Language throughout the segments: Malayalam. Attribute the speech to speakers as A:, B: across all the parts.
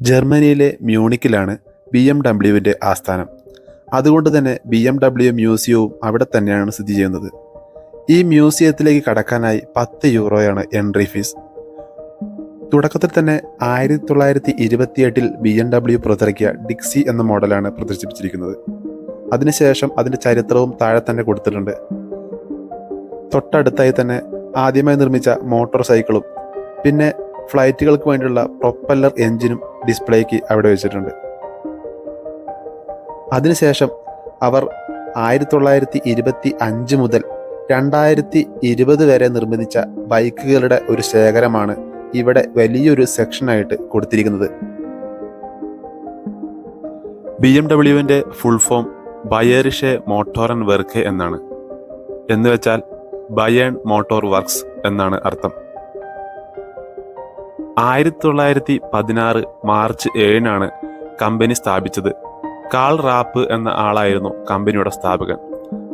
A: ജർമ്മനിയിലെ മ്യൂണിക്കിലാണ് ബി എം ഡബ്ല്യുവിന്റെ ആസ്ഥാനം. അതുകൊണ്ട് തന്നെ ബി എം ഡബ്ല്യു മ്യൂസിയവും അവിടെ തന്നെയാണ് സ്ഥിതി ചെയ്യുന്നത്. ഈ മ്യൂസിയത്തിലേക്ക് കടക്കാനായി പത്ത് യൂറോയാണ് എൻട്രി ഫീസ്. തുടക്കത്തിൽ തന്നെ ആയിരത്തി തൊള്ളായിരത്തി ഇരുപത്തിയെട്ടിൽ ബി എം ഡബ്ല്യു പുറത്തിറക്കിയ ഡിക്സി എന്ന മോഡലാണ് പ്രദർശിപ്പിച്ചിരിക്കുന്നത്. അതിനുശേഷം അതിന്റെ ചരിത്രവും താഴെ തന്നെ കൊടുത്തിട്ടുണ്ട്. തൊട്ടടുത്തായി തന്നെ ആദ്യമായി നിർമ്മിച്ച മോട്ടോർ സൈക്കിളും പിന്നെ ഫ്ലൈറ്റുകൾക്ക് വേണ്ടിയുള്ള പ്രൊപ്പല്ലർ എഞ്ചിനും ഡിസ്പ്ലേക്ക് അവിടെ വെച്ചിട്ടുണ്ട്. അതിനുശേഷം അവർ ആയിരത്തി തൊള്ളായിരത്തി ഇരുപത്തി അഞ്ച് മുതൽ രണ്ടായിരത്തി ഇരുപത് വരെ നിർമ്മിച്ച ബൈക്കുകളുടെ ഒരു ശേഖരമാണ് ഇവിടെ വലിയൊരു സെക്ഷനായിട്ട് കൊടുത്തിരിക്കുന്നത്. B M ഡബ്ല്യുവിന്റെ full form Bayerische Motoren Werke എന്നാണ് എന്നുവെച്ചാൽ ബയേൺ മോട്ടോർ വർക്ക്സ് എന്നാണ് അർത്ഥം. ആയിരത്തി തൊള്ളായിരത്തി പതിനാറ് മാർച്ച് ഏഴിനാണ് കമ്പനി സ്ഥാപിച്ചത്. കാൾ റാപ്പ് എന്ന ആളായിരുന്നു കമ്പനിയുടെ സ്ഥാപകൻ.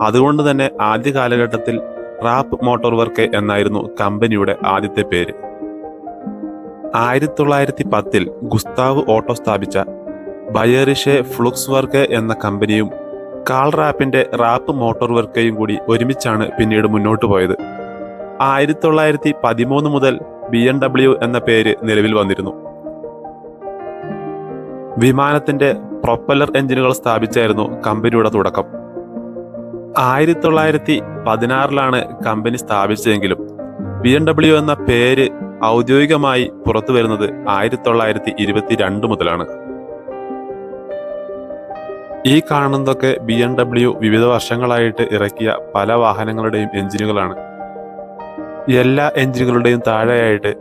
A: അതുകൊണ്ട് തന്നെ ആദ്യ കാലഘട്ടത്തിൽ റാപ്പ് മോട്ടോർ വർക്ക് എന്നായിരുന്നു കമ്പനിയുടെ ആദ്യത്തെ പേര്. ആയിരത്തി തൊള്ളായിരത്തി പത്തിൽ ഗുസ്താവ് ഓട്ടോ സ്ഥാപിച്ച ബയറിഷെ ഫ്ലുക്സ് വർക്ക് എന്ന കമ്പനിയും കാൾ റാപ്പിന്റെ റാപ്പ് മോട്ടോർ വർക്കയും കൂടി ഒരുമിച്ചാണ് പിന്നീട് മുന്നോട്ട് പോയത്. ആയിരത്തി തൊള്ളായിരത്തി പതിമൂന്ന് മുതൽ ബി എം ഡബ്ല്യു എന്ന പേര് നിലവിൽ വന്നിരുന്നു. വിമാനത്തിന്റെ പ്രൊപ്പല്ലർ എഞ്ചിനുകൾ സ്ഥാപിച്ചായിരുന്നു കമ്പനിയുടെ തുടക്കം. ആയിരത്തി തൊള്ളായിരത്തി പതിനാറിലാണ് കമ്പനി സ്ഥാപിച്ചതെങ്കിലും ബി എം ഡബ്ല്യു എന്ന പേര് ഔദ്യോഗികമായി പുറത്തു വരുന്നത് ആയിരത്തി തൊള്ളായിരത്തി ഇരുപത്തി രണ്ട് മുതലാണ്. ഈ കാണുന്നതൊക്കെ ബി എം ഡബ്ല്യു വിവിധ വർഷങ്ങളായിട്ട് ഇറക്കിയ പല വാഹനങ്ങളുടെയും എഞ്ചിനുകളാണ്. എല്ലാ എഞ്ചിനുകളുടെയും താഴെയായിട്ട്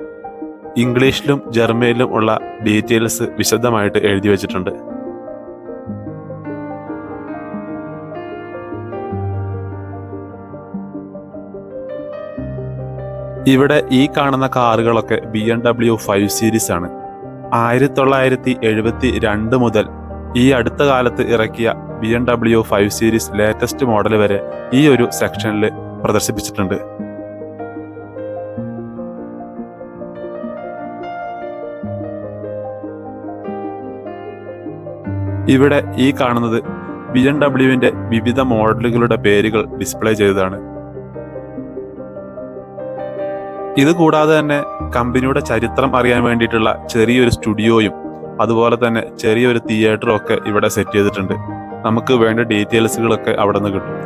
A: ഇംഗ്ലീഷിലും ജർമ്മനിലും ഉള്ള ഡീറ്റെയിൽസ് വിശദമായിട്ട് എഴുതി വച്ചിട്ടുണ്ട്. ഇവിടെ ഈ കാണുന്ന കാറുകളൊക്കെ B M W five series ആണ്. ആയിരത്തി തൊള്ളായിരത്തി എഴുപത്തി രണ്ട് മുതൽ ഈ അടുത്ത കാലത്ത് ഇറക്കിയ B M W five series latest model വരെ ഈ ഒരു സെക്ഷനിൽ പ്രദർശിപ്പിച്ചിട്ടുണ്ട്. ഇവിടെ ഈ കാണുന്നത് ബി എം വിവിധ മോഡലുകളുടെ പേരുകൾ ഡിസ്പ്ലേ ചെയ്തതാണ്. ഇത് കൂടാതെ തന്നെ കമ്പനിയുടെ ചരിത്രം അറിയാൻ വേണ്ടിയിട്ടുള്ള ചെറിയൊരു സ്റ്റുഡിയോയും അതുപോലെ തന്നെ ചെറിയൊരു തിയേറ്ററും ഒക്കെ ഇവിടെ സെറ്റ് ചെയ്തിട്ടുണ്ട്. നമുക്ക് വേണ്ട ഡീറ്റെയിൽസുകളൊക്കെ അവിടെ നിന്ന് കിട്ടും.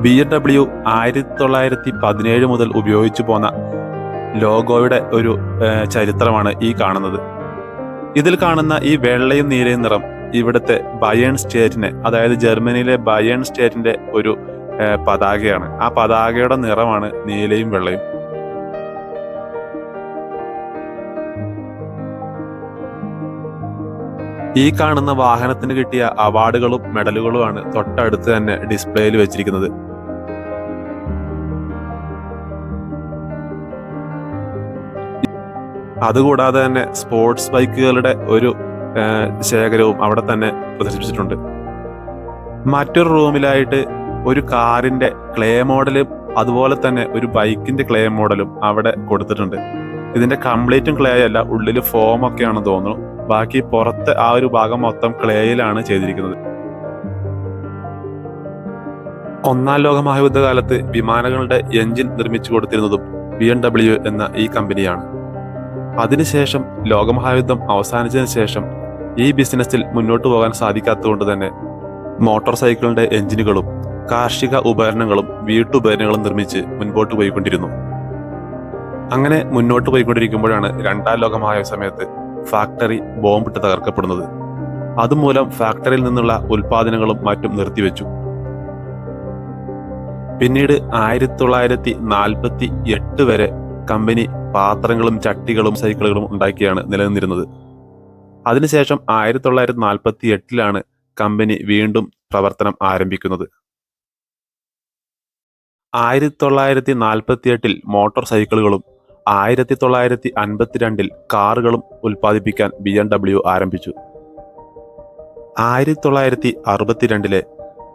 A: ബി എം ഡബ്ല്യു ആയിരത്തി തൊള്ളായിരത്തി പതിനേഴ് മുതൽ ഉപയോഗിച്ചു പോന്ന ലോഗോയുടെ ഒരു ചരിത്രമാണ് ഈ കാണുന്നത്. ഇതിൽ കാണുന്ന ഈ വെള്ളയും നീലയും നിറം ഇവിടുത്തെ ബയേൺ സ്റ്റേറ്റിനെ അതായത് ജർമ്മനിയിലെ ബയേൺ സ്റ്റേറ്റിന്റെ ഒരു പതാകയാണ്. ആ പതാകയുടെ നിറമാണ് നീലയും വെള്ളയും. ഈ കാണുന്ന വാഹനത്തിന് കിട്ടിയ അവാർഡുകളും മെഡലുകളുമാണ് തൊട്ടടുത്ത് തന്നെ ഡിസ്പ്ലേയിൽ വെച്ചിരിക്കുന്നത്. അതുകൂടാതെ തന്നെ സ്പോർട്സ് ബൈക്കുകളുടെ ഒരു ശേഖരവും അവിടെ തന്നെ പ്രദർശിപ്പിച്ചിട്ടുണ്ട്. മറ്റൊരു റൂമിലായിട്ട് ഒരു കാറിന്റെ ക്ലേ മോഡലും അതുപോലെ തന്നെ ഒരു ബൈക്കിന്റെ ക്ലേ മോഡലും അവിടെ കൊടുത്തിട്ടുണ്ട്. ഇതിന്റെ കംപ്ലീറ്റും ക്ലേ അല്ല ഉള്ളിൽ ഫോം ഒക്കെയാണ് തോന്നുന്നു. ബാക്കി പുറത്തെ ആ ഒരു ഭാഗം മൊത്തം ക്ലേയിലാണ് ചെയ്തിരിക്കുന്നത്. ഒന്നാം ലോക മഹായുദ്ധകാലത്ത് വിമാനങ്ങളുടെ എഞ്ചിൻ നിർമ്മിച്ചു കൊടുത്തിരുന്നതും ബി എം ഡബ്ല്യു എന്ന ഈ കമ്പനിയാണ്. അതിനുശേഷം ലോകമഹായുദ്ധം അവസാനിച്ചതിന് ശേഷം ഈ ബിസിനസ്സിൽ മുന്നോട്ട് പോകാൻ സാധിക്കാത്തതുകൊണ്ട് തന്നെ മോട്ടോർ സൈക്കിളിന്റെ എഞ്ചിനുകളും കാർഷിക ഉപകരണങ്ങളും വീട്ടുപകരണങ്ങളും നിർമ്മിച്ച് മുൻപോട്ട് പോയിക്കൊണ്ടിരുന്നു. അങ്ങനെ മുന്നോട്ട് പോയിക്കൊണ്ടിരിക്കുമ്പോഴാണ് രണ്ടാം ലോകമായ സമയത്ത് ഫാക്ടറി ബോംബിട്ട് തകർക്കപ്പെടുന്നത്. അതുമൂലം ഫാക്ടറിയിൽ നിന്നുള്ള ഉൽപാദനങ്ങളും മറ്റും നിർത്തിവെച്ചു. പിന്നീട് ആയിരത്തി തൊള്ളായിരത്തി നാൽപ്പത്തി എട്ട് വരെ കമ്പനി പാത്രങ്ങളും ചട്ടികളും സൈക്കിളുകളും ഉണ്ടാക്കിയാണ് നിലനിന്നിരുന്നത്. അതിനുശേഷം ആയിരത്തി തൊള്ളായിരത്തി നാൽപ്പത്തി എട്ടിലാണ് കമ്പനി വീണ്ടും പ്രവർത്തനം ആരംഭിക്കുന്നത്. ആയിരത്തി തൊള്ളായിരത്തി നാൽപ്പത്തി എട്ടിൽ മോട്ടോർ സൈക്കിളുകളും ആയിരത്തി തൊള്ളായിരത്തി അൻപത്തിരണ്ടിൽ കാറുകളും ഉൽപ്പാദിപ്പിക്കാൻ ബി എം ഡബ്ല്യു ആരംഭിച്ചു. ആയിരത്തി തൊള്ളായിരത്തി അറുപത്തിരണ്ടിലെ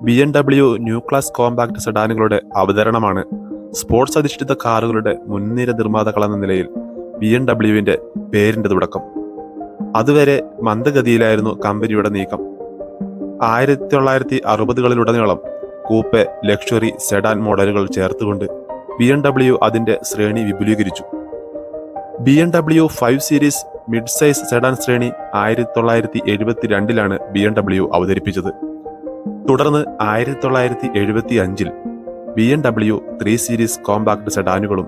A: B M W new class compact സെഡാനുകളുടെ അവതരണമാണ് സ്പോർട്സ് അധിഷ്ഠിത കാറുകളുടെ മുൻനിര നിർമ്മാതാക്കളെന്ന നിലയിൽ ബി എം ഡബ്ല്യുവിന്റെ പേരിന്റെ തുടക്കം. അതുവരെ മന്ദഗതിയിലായിരുന്നു കമ്പനിയുടെ നീക്കം. ആയിരത്തി തൊള്ളായിരത്തി അറുപതുകളിലുടനീളം കൂപ്പെ ലക്ഷറി സെഡാൻ മോഡലുകൾ ചേർത്തുകൊണ്ട് ബി എം ഡബ്ല്യു അതിന്റെ ശ്രേണി വിപുലീകരിച്ചു. B M W five series mid size sedan ശ്രേണി ആയിരത്തി തൊള്ളായിരത്തി എഴുപത്തി രണ്ടിലാണ് ബി എം ഡബ്ല്യു അവതരിപ്പിച്ചത്. തുടർന്ന് ആയിരത്തി തൊള്ളായിരത്തി എഴുപത്തി അഞ്ചിൽ B M W three series compact സെഡാനുകളും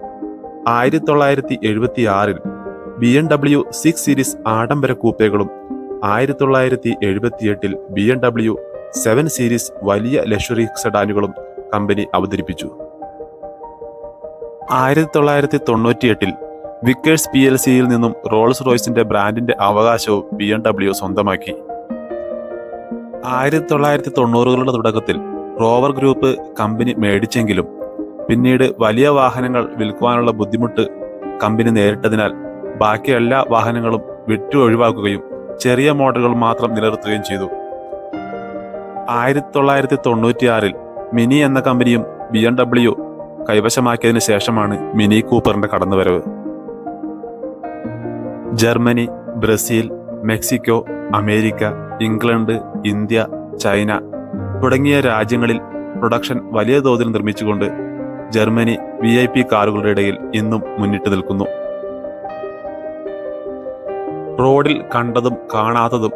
A: ആയിരത്തി തൊള്ളായിരത്തി എഴുപത്തി ആറിൽ B M W six series ആഡംബര കൂപ്പകളും ആയിരത്തി തൊള്ളായിരത്തി എഴുപത്തിയെട്ടിൽ B M W seven series വലിയ ലക്ഷറി സെഡാനുകളും കമ്പനി അവതരിപ്പിച്ചു. ആയിരത്തി തൊള്ളായിരത്തി തൊണ്ണൂറ്റിയെട്ടിൽ വിക്കേഴ്സ് പി എൽ സിയിൽ നിന്നും റോൾസ് റോയ്സിന്റെ ബ്രാൻഡിന്റെ അവകാശവും ബി എം ഡബ്ല്യു സ്വന്തമാക്കി. ആയിരത്തി തൊള്ളായിരത്തി തൊണ്ണൂറുകളുടെ തുടക്കത്തിൽ റോവർ ഗ്രൂപ്പ് കമ്പനി മേടിച്ചെങ്കിലും പിന്നീട് വലിയ വാഹനങ്ങൾ വിൽക്കുവാനുള്ള ബുദ്ധിമുട്ട് കമ്പനി നേരിട്ടതിനാൽ ബാക്കി എല്ലാ വാഹനങ്ങളും വിറ്റു ഒഴിവാക്കുകയും ചെറിയ മോഡലുകൾ മാത്രം നിലനിർത്തുകയും ചെയ്തു. ആയിരത്തി തൊള്ളായിരത്തി തൊണ്ണൂറ്റിയാറിൽ മിനി എന്ന കമ്പനിയും ബി എം ഡബ്ല്യു കൈവശമാക്കിയതിനു ശേഷമാണ് മിനി കൂപ്പറിന്റെ കടന്നുവരവ്. Germany Brazil Mexico America England India China തുടങ്ങിയ രാജ്യങ്ങളിൽ പ്രൊഡക്ഷൻ വലിയ തോതിൽ നിർമ്മിച്ചുകൊണ്ട് ജർമ്മനി വി ഐ പി കാറുകളുടെ ഇടയിൽ ഇന്നും മുന്നിട്ട് നിൽക്കുന്നു. റോഡിൽ കണ്ടതും കാണാത്തതും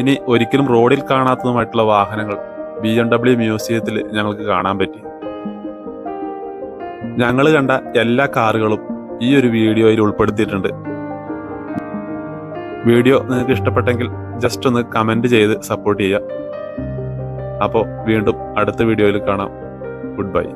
A: ഇനി ഒരിക്കലും റോഡിൽ കാണാത്തതുമായിട്ടുള്ള വാഹനങ്ങൾ ബി എം ഡബ്ല്യു മ്യൂസിയത്തിൽ ഞങ്ങൾക്ക് കാണാൻ പറ്റി. ഞങ്ങൾ കണ്ട എല്ലാ കാറുകളും ഈ ഒരു വീഡിയോയിൽ ഉൾപ്പെടുത്തിയിട്ടുണ്ട്. വീഡിയോ നിങ്ങൾക്ക് ഇഷ്ടപ്പെട്ടെങ്കിൽ ജസ്റ്റ് ഒന്ന് കമന്റ് ചെയ്ത് സപ്പോർട്ട് ചെയ്യുക. അപ്പോൾ വീണ്ടും അടുത്ത വീഡിയോയിൽ കാണാം. Good bye